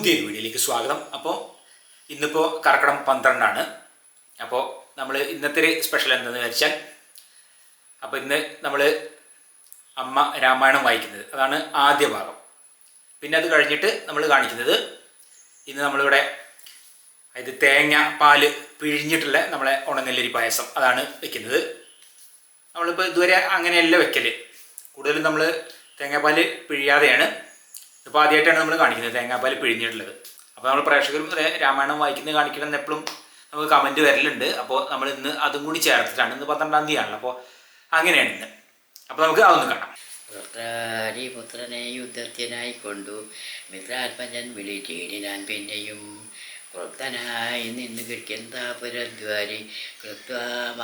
പുതിയൊരു വീഡിയോയിലേക്ക് സ്വാഗതം. അപ്പോൾ ഇന്നിപ്പോൾ കർക്കിടം പന്ത്രണ്ടാണ്. അപ്പോൾ നമ്മൾ ഇന്നത്തെ ഒരു സ്പെഷ്യൽ എന്തെന്ന് വെച്ചാൽ അപ്പോൾ ഇന്ന് നമ്മൾ അമ്മ രാമായണം വായിക്കുന്നത്. അതാണ് ആദ്യ ഭാഗം. പിന്നെ അത് കഴിഞ്ഞിട്ട് നമ്മൾ കാണിക്കുന്നത് ഇന്ന് നമ്മളിവിടെ അതായത് തേങ്ങ പാൽ പിഴിഞ്ഞിട്ടുള്ള നമ്മളെ ഉണനെല്ലരി പായസം അതാണ് വെക്കുന്നത്. നമ്മളിപ്പോൾ ഇതുവരെ അങ്ങനെയല്ല വെക്കൽ. കൂടുതലും നമ്മൾ തേങ്ങാപ്പാൽ പിഴിയാതെയാണ് ഇപ്പോൾ ആദ്യമായിട്ടാണ് നമ്മൾ കാണിക്കുന്നത്. തേങ്ങാപ്പാൽ പിഴിഞ്ഞിട്ടുള്ളത്. അപ്പോൾ നമ്മൾ പ്രേക്ഷകരും രാമായണം വായിക്കുന്നത് കാണിക്കണമെന്ന് എപ്പോഴും നമുക്ക് കമന്റ് വരലുണ്ട്. അപ്പോൾ നമ്മൾ ഇന്ന് അതും കൂടി ചേർത്തിട്ടാണ് ഇന്ന് പന്ത്രണ്ടാം തീയതിയാണല്ലോ. അപ്പോൾ അങ്ങനെയാണ് ഇന്ന്. അപ്പോൾ നമുക്ക് അതൊന്ന് കാണാം. പുത്രനെ യുദ്ധത്തിനായി കൊണ്ടു. മിത്രാത്മജൻ വിളിച്ചേടിനാൻ പിന്നെയും. ക്രുദ്ധനായി നിന്ന് കിഷ്കിന്താപുരദ്വാരി കൃത്വാ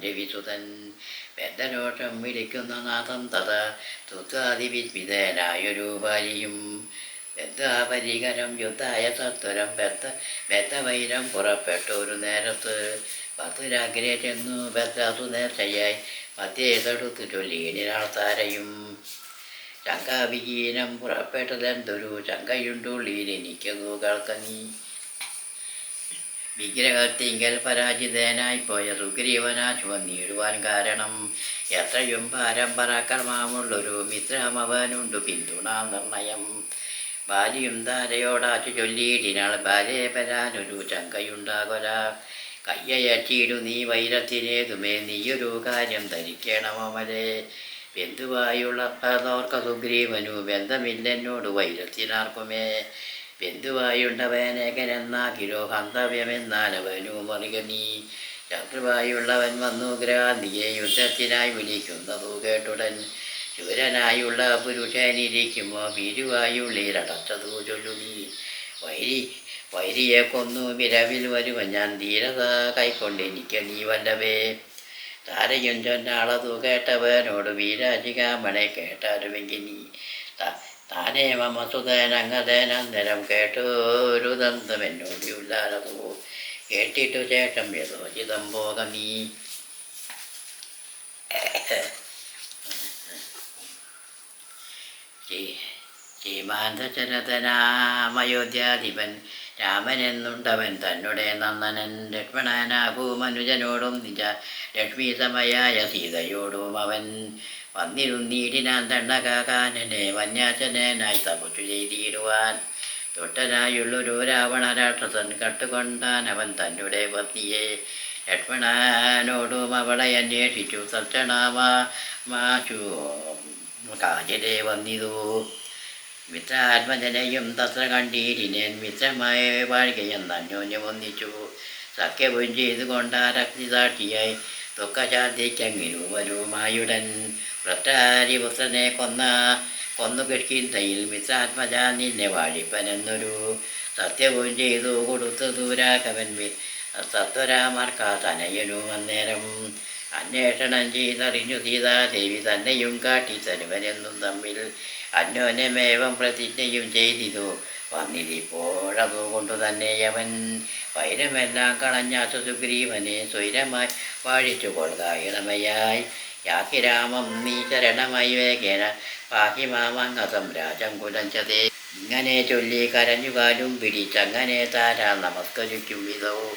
രവിസുതൻ. ബദ്ധരോഷം വിളിക്കുന്ന നാഥം തഥ തുത്വാതിവിദ്വിതനായൊരു ഭാര്യയും. ബദ്ധാപരികരം യുദ്ധായ സത്വരം ബദ്ധ ബദ്ധവൈരം ഒരു നേരത്ത്. പത്തുരാഗ്രേ ചെന്നു ബദ്ധാസു നേർച്ചയായി. മധ്യേതടുത്തു ചൊല്ലിയിനാൾത്താരയും ശങ്കാവിഹീനം പുറപ്പെട്ടതെന്തൊരു എനിക്ക് കേൾക്ക നീ. വിഗ്രഹത്തിങ്കൽ പരാജിതനായി പോയ സുഗ്രീവനാശു വന്നിടുവാൻ കാരണം. എത്രയും മിത്രമവനുണ്ട് മിത്രമവനുണ്ടു പിന്തുണ നിർണയം. ബാലിയും ധാരയോടാച്ചു ചൊല്ലിയിട്ടിനാൾ ബാലയെ പരാനൊരു ചങ്കയുണ്ടാകൊല. കയ്യയറ്റിയിടു നീ വൈരത്തിനേതുമേ നീയൊരു കാര്യം ധരിക്കണമോമലെ ബന്ധുവായുള്ള പതോർക്ക സുഗ്രീവനു ബന്ധമില്ലെന്നോട് വൈരത്തിനാർക്കുമേ ബന്ധുവായുണ്ടവനേകനെന്നാകിലോ ഹന്തവ്യമെന്നാൽ അവനു മറിക നീ. ശത്രുവായുള്ളവൻ വന്നു ഗ്രാന്തിയെ യുദ്ധത്തിനായി വിളിക്കുന്നതു കേട്ടുടൻ ശൂരനായുള്ള പുരുഷനിരിക്കുമോ? ഭീരുവായുള്ളിലടച്ചതു അടച്ചതു നീ. വൈരി വൈരിയെ കൊന്നു വിരവിൽ വരുവ ഞാൻ ധീരത കൈക്കൊണ്ടെനിക്ക് നീ വല്ലവേ? താരയും ചൊന്നാളതു കേട്ടവനോട് വീരാജികാമണെ കേട്ടാരുമെങ്കിൽ നീ താനേ കേട്ടു ഒരു ദന്തം എന്നോട് ഉല്ലാലതോ. കേട്ടിട്ടു ശേഷം യഥോചിതം പോക നീ. ശ്രീമാന്തചരതനാമയോധ്യാധിപൻ രാമനെന്നുണ്ടവൻ തന്നെ നന്ദനൻ ലക്ഷ്മണനാഭൂമനുജനോടും നിജ ലക്ഷ്മി സമയായ സീതയോടും അവൻ വന്നിരുന്നീടിനാൻ തണ്ണകാകാനനെ വന്യാചനായി തപസ്സു ചെയ്തിടുവാൻ. തൊട്ടനായുള്ളൊരു രാവണ രാക്ഷസൻ കട്ടുകൊണ്ടാൻ അവൻ തന്നെ പത്നിയെ ലക്ഷ്മണനോടും അവളെ അന്വേഷിച്ചു. തക്ഷണമാ മാശു കാജരെ വന്നിതു. മിത്രാത്മജനെയും തത്ര കണ്ടീരിനേൻ മിത്രമായ വാഴുകയെന്ന് അന്യോന്യം ഒന്നിച്ചു സഖ്യവും ചെയ്തുകൊണ്ടാരഗ്നിസാക്ഷിയായി ദുഃഖശാന്തിക്കങ്ങിരുവരുമായുടൻ പ്രത്യാരിപുത്രനെ കൊന്ന കൊന്നു കിഷ്കിന്തയിൽ മിത്രാത്മജ നിന്നെ വാഴിപ്പനെന്നൊരു സത്യവും ചെയ്തു കൊടുത്തു ദൂരാകവൻ സത്വരാമർക്കാ തനയനു അന്നേരം അന്വേഷണം ചെയ്തറിഞ്ഞു സീതാദേവി തന്നെയും കാട്ടി തരുവനെന്നും തമ്മിൽ അന്യോന്യമേവം പ്രതിജ്ഞയും ചെയ്തിതു. വന്നിരിപ്പോഴതുകൊണ്ടു തന്നെ അവൻ വൈരമെല്ലാം കളഞ്ഞാത്ത സുഗ്രീവനെ സ്വൈരമായി വാഴിച്ചു കൊള്ളുക ഇളമയായി യാക്കിരാമം നീ ശരണമായി വേഗേന പാഹി മാമംഗതം രാജം കുലഞ്ചതേ. ഇങ്ങനെ ചൊല്ലി കരഞ്ഞുകാലും പിടിച്ചങ്ങനെ താരാ നമസ്കരിക്കും വിധവും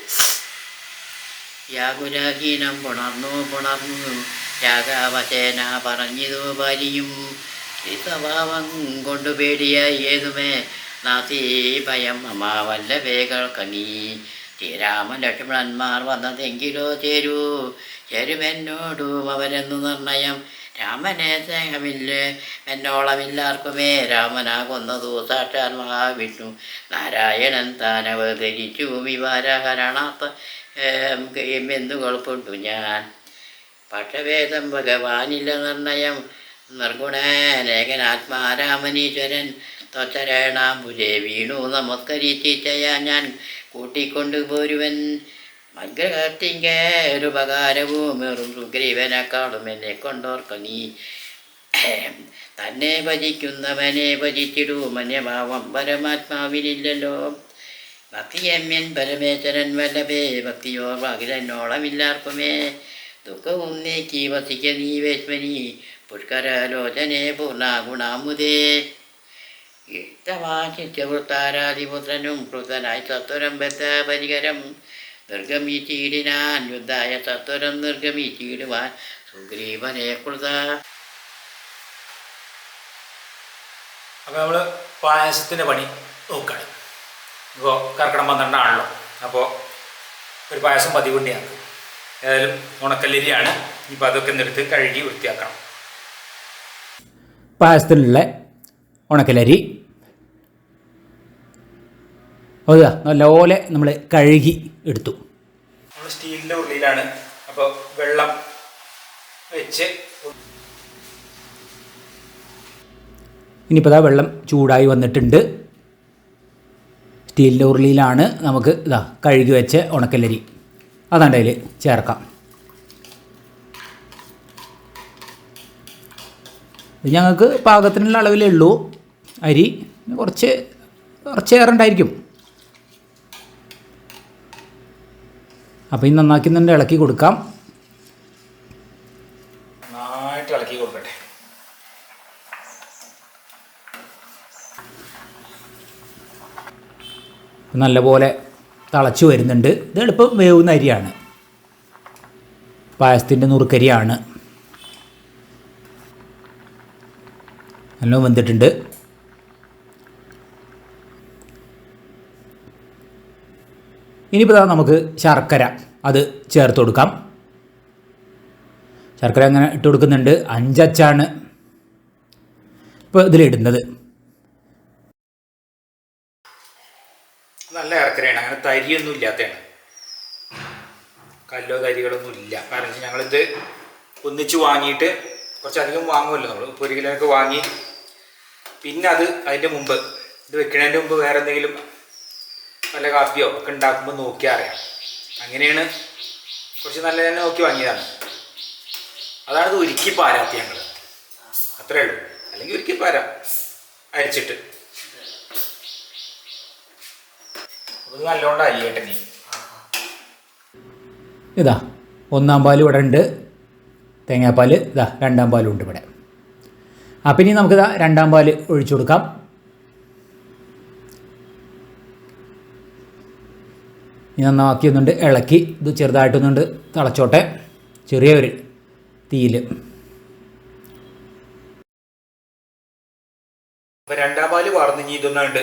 യാകുരാഹീനം പുണർന്നു പുണർന്നു രാഘാവസേന പറഞ്ഞിതു ഭാര്യയും സ്വഭാവം കൊണ്ടു പേടിയ ഏതുമേ? നാസീ ഭയം അമാവല്ല വേകൾക്കനീ ശ്രീരാമൻ ലക്ഷ്മണന്മാർ വന്നതെങ്കിലോ ചേരൂ. ചേരുമെന്നോടും അവരെന്നു നിർണയം. രാമനെ സ്നേഹമില്ല? എന്നോളമില്ലാർക്കുമേ രാമനാകുന്നതു സാക്ഷാൽ മഹാവിഷ്ണു. നാരായണൻ താൻ അവതരിച്ചു വിവാരഹരണാത്ത എന്തുകൾ കൊണ്ടു ഞാൻ? പക്ഷവേദം ഭഗവാനില്ല നിർണയം. നിർഗുണേകനാത്മാരാമനീശ്വരൻ തൊച്ചരണാംബുജെ വീണു നമസ്കരിച്ചിച്ചയാ ഞാൻ കൂട്ടിക്കൊണ്ടു പോരുവൻ. മഗ്രഹത്തിങ്കേരുപകാരവും വെറും സുഗ്രീവനെക്കാളും എന്നെ കൊണ്ടോർക്ക നീ. തന്നെ ഭജിക്കുന്നവനെ ഭജിച്ചിടൂ മന്യഭാവം പരമാത്മാവിനില്ലല്ലോ. ഭക്തിയമ്യൻ പരമേശ്വരൻ വല്ലഭേ ഭക്തിയോ പകിലെന്നോളമില്ലാർക്കുമേ ദുഃഖവും നീക്കി വസിക്ക നീ വേശ്മനി. പുഷ്കരലോചനെ പൂർണാഗുണാമുദേ ഇഷ്ടവാചിത്യവൃത്താരാധിപുത്രനും കൃതനായി സത്വരം ബദ്ധപരികരം നിർഗമിച്ചിടിനാൻ യുദ്ധായ സത്വരം നിർഗമിച്ചിടുവാൻ സുഗ്രീവനെ കൃത. അപ്പോൾ നമ്മൾ പായസത്തിന്റെ പണി നോക്കുകയാണ് ഇപ്പോൾ കർക്കിടം പന്ത്രണ്ടാണല്ലോ. അപ്പോൾ ഒരു പായസം പതിവുണ്ടിയാണ് ഏതായാലും ഉണക്കല്ലരിയാണ്. ഇപ്പോൾ അതൊക്കെ നിർത്തി കഴുകി വൃത്തിയാക്കണം. പായസത്തിനുള്ള ഉണക്കലരി. അത് നല്ലപോലെ നമ്മൾ കഴുകി എടുത്തു. നമ്മൾ സ്റ്റീലിന്റെ ഉള്ളിലാണ്. അപ്പോൾ വെള്ളം വെച്ച് ഇനിയിപ്പോൾ ഇതാ വെള്ളം ചൂടായി വന്നിട്ടുണ്ട്. സ്റ്റീലിന്റെ ഉരുളിയിലാണ് നമുക്ക് ഇതാ കഴുകി വെച്ച ഉണക്കലരി. അതാണ്ട് അതിൽ ചേർക്കാം. ഇത് ഞങ്ങൾക്ക് പാകത്തിനുള്ള അളവിലേ ഉള്ളൂ. അരി കുറച്ച് കുറച്ച് ഏറുണ്ടായിരിക്കും അപ്പോൾ ഈ നന്നാക്കി തന്നെ ഇളക്കി കൊടുക്കാം. നന്നായിട്ട് ഇളക്കി കൊടുക്കട്ടെ. നല്ലപോലെ തിളച്ച് വരുന്നുണ്ട്. ഇത് എളുപ്പം വേവുന്ന അരിയാണ്. പായസത്തിന്റെ നുറുക്കരിയാണ്. നല്ല വെന്തിട്ടുണ്ട്. ഇനിയിപ്പോൾ നമുക്ക് ശർക്കര. അത് ചേർത്ത് കൊടുക്കാം. ശർക്കര അങ്ങനെ ഇട്ട് കൊടുക്കുന്നുണ്ട്. അഞ്ചച്ചാണ് ഇപ്പോൾ ഇതിലിടുന്നത്. നല്ല ശർക്കരയാണ്. അങ്ങനെ തരിയൊന്നും ഇല്ലാത്തതാണ്. കല്ലോ തരികളൊന്നും ഇല്ല. കാരണം ഞങ്ങളിത് ഒന്നിച്ച് വാങ്ങിയിട്ട് കുറച്ചധികം വാങ്ങുമല്ലോ നമ്മൾ ഇപ്പോൾ ഒരു കിലോയൊക്കെ വാങ്ങി പിന്നെ അത് അതിന്റെ മുമ്പ് ഇത് വെക്കുന്നതിന്റെ മുമ്പ് വേറെ എന്തെങ്കിലും നല്ല കാപ്പിയോ ഒക്കെ ഉണ്ടാക്കുമ്പോൾ നോക്കിയാൽ അറിയാം. അങ്ങനെയാണ് കുറച്ച് നല്ല തന്നെ നോക്കി വാങ്ങിയതാണ്. അതാണ് ഇത് ഒരുക്കി പാരാത്തി ഞങ്ങൾ അത്രേ ഉള്ളൂ. അല്ലെങ്കിൽ ഒരുക്കി പാര അരിച്ചിട്ട്. ഇത് നല്ലോണം അരിയട്ടെ ഇതാ ഒന്നാം പാൽ ഇവിടെ ഉണ്ട്. തേങ്ങാപ്പാൽ ഇതാ രണ്ടാം പാലും ഉണ്ട് ഇവിടെ. അപ്പം ഇനി നമുക്ക് രണ്ടാം പാൽ ഒഴിച്ചു കൊടുക്കാം. ഇനി നന്നാക്കി ഒന്നുണ്ട് ഇളക്കി. ഇത് ചെറുതായിട്ടൊന്നുണ്ട് തിളച്ചോട്ടെ. ചെറിയ ഒരു തീയിൽ അപ്പം രണ്ടാം പാൽ ഇനി ഇതൊന്നുണ്ട്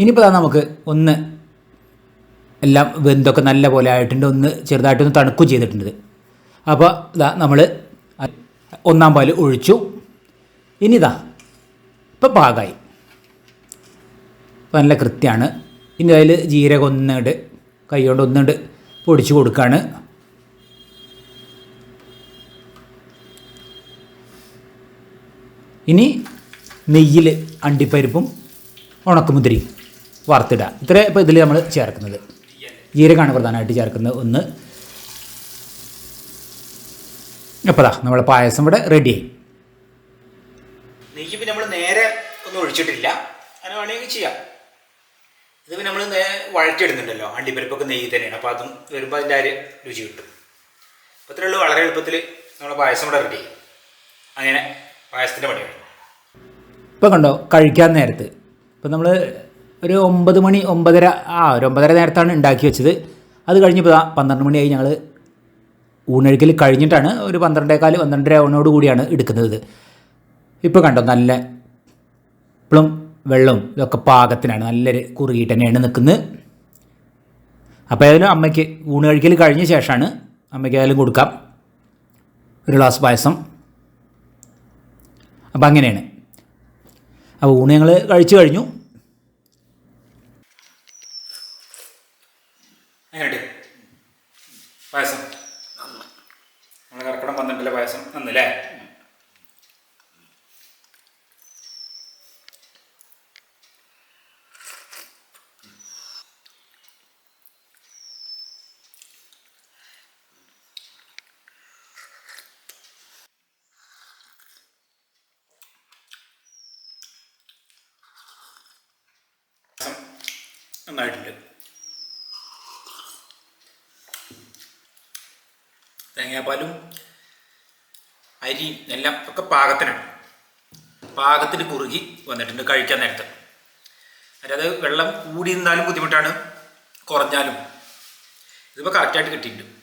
ഇനിയിപ്പോൾ നമുക്ക് ഒന്ന് എല്ലാം വെന്തൊക്കെ നല്ല പോലെ ആയിട്ടുണ്ട്. ഒന്ന് ചെറുതായിട്ടൊന്ന് തണുക്കും ചെയ്തിട്ടുണ്ട്. അപ്പോൾ ഇതാ നമ്മൾ ഒന്നാം പാൽ ഒഴിച്ചു. ഇനി ഇതാ ഇപ്പം പാകമായി നല്ല കൃത്യമാണ് ഇനി അതിൽ ജീരകം ഒന്നുണ്ട്. കൈ കൊണ്ട് ഒന്നുണ്ട് പൊടിച്ച് കൊടുക്കുകയാണ് ഇനി നെയ്യിൽ അണ്ടിപ്പരിപ്പും ഉണക്കമുന്തിരിയും. വറുത്തിടുക. ഇത്ര ഇപ്പോൾ ഇതിൽ നമ്മൾ ചേർക്കുന്നത്. ജീരകമാണ് പ്രധാനമായിട്ട് ചേർക്കുന്നത്. ഒന്ന്. അപ്പോൾ ദാ നമ്മളെ പായസം ഇവിടെ റെഡിയായി നെയ്യ് നമ്മൾ നേരെ ഒന്നും ഒഴിച്ചിട്ടില്ല. അങ്ങനെ വേണമെങ്കിൽ ചെയ്യാം. ഇത് നമ്മൾ വഴറ്റിടുന്നുണ്ടല്ലോ അണ്ടിപ്പരിപ്പൊക്കെ നെയ്യ് തന്നെയാണ്. അപ്പോൾ അതും വരുമ്പോൾ അതിന്റെ ആ രുചി കിട്ടും. അപ്പോൾ ഇത്രയേ ഉള്ളൂ. വളരെ എളുപ്പത്തിൽ നമ്മളെ പായസം ഇവിടെ റെഡി അങ്ങനെ പായസത്തിന്റെ പണിയാണ്. ഇപ്പോൾ കണ്ടോ? കഴിക്കാൻ നേരത്ത്. ഇപ്പം നമ്മൾ ഒരു ഒമ്പത് മണി ഒമ്പതര ആ ഒരു ഒമ്പതര നേരത്താണ് ഉണ്ടാക്കി വെച്ചത്. അത് കഴിഞ്ഞപ്പോൾ ദാ പന്ത്രണ്ട് മണിയായി ഞങ്ങൾ ഊണഴുകൽ കഴിഞ്ഞിട്ടാണ് ഒരു പന്ത്രണ്ടേക്കാൽ പന്ത്രണ്ടര ഓണോട് കൂടിയാണ് എടുക്കുന്നത്. ഇപ്പോൾ കണ്ടോ നല്ല ഇപ്പോഴും വെള്ളവും ഇതൊക്കെ പാകത്തിനാണ് നല്ലൊരു കുറുകിയിട്ട് തന്നെയാണ് നിൽക്കുന്നത്. അപ്പോൾ ഏതായാലും അമ്മയ്ക്ക് ഊണ് കഴിക്കൽ കഴിഞ്ഞ ശേഷമാണ് അമ്മയ്ക്ക് ഏതായാലും കൊടുക്കാം. ഒരു ഗ്ലാസ് പായസം. അപ്പോൾ അങ്ങനെയാണ്. അപ്പോൾ ഊണ് ഞങ്ങൾ കഴിച്ചു കഴിഞ്ഞു. അങ്ങനെ പായസം? നമ്മൾ കർക്കിടം പന്ത്രണ്ടിലെ പായസം അന്നല്ലേ നന്നായിട്ടുണ്ട്. തേങ്ങാപ്പാലും അരിയും എല്ലാം ഒക്കെ പാകത്തിനാണ്. പാകത്തിന് കുറുകി വന്നിട്ടുണ്ട് കഴിക്കാൻ നേരത്ത്. അതായത് വെള്ളം കൂടി നിന്നാലും ബുദ്ധിമുട്ടാണ് കുറഞ്ഞാലും. ഇതിപ്പോൾ കറക്റ്റായിട്ട് കിട്ടിയിട്ടുണ്ട്.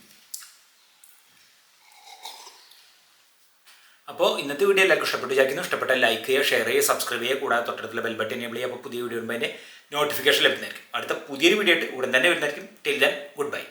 അപ്പോൾ ഇന്നത്തെ വീഡിയോ എല്ലാവർക്കും ഇഷ്ടപ്പെട്ടു വിചാരിക്കുന്നു. ഇഷ്ടപ്പെട്ട ലൈക്ക് ചെയ്യുക ഷെയർ ചെയ്യുക സബ്സ്ക്രൈബ് ചെയ്യുക. കൂടാതെ തൊട്ടടുത്തുള്ള ബെൽ ബട്ടൺ എനേബിൾ ചെയ്യുക. അപ്പോൾ പുതിയ വീഡിയോ വരുമ്പോൾ അതിന്റെ നോട്ടിഫിക്കേഷൻ ലഭിക്കുന്നതായിരിക്കും. അടുത്ത പുതിയൊരു വീഡിയോ ആയിട്ട് ഉടൻ തന്നെ വരുന്നതായിരിക്കും. Till then good bye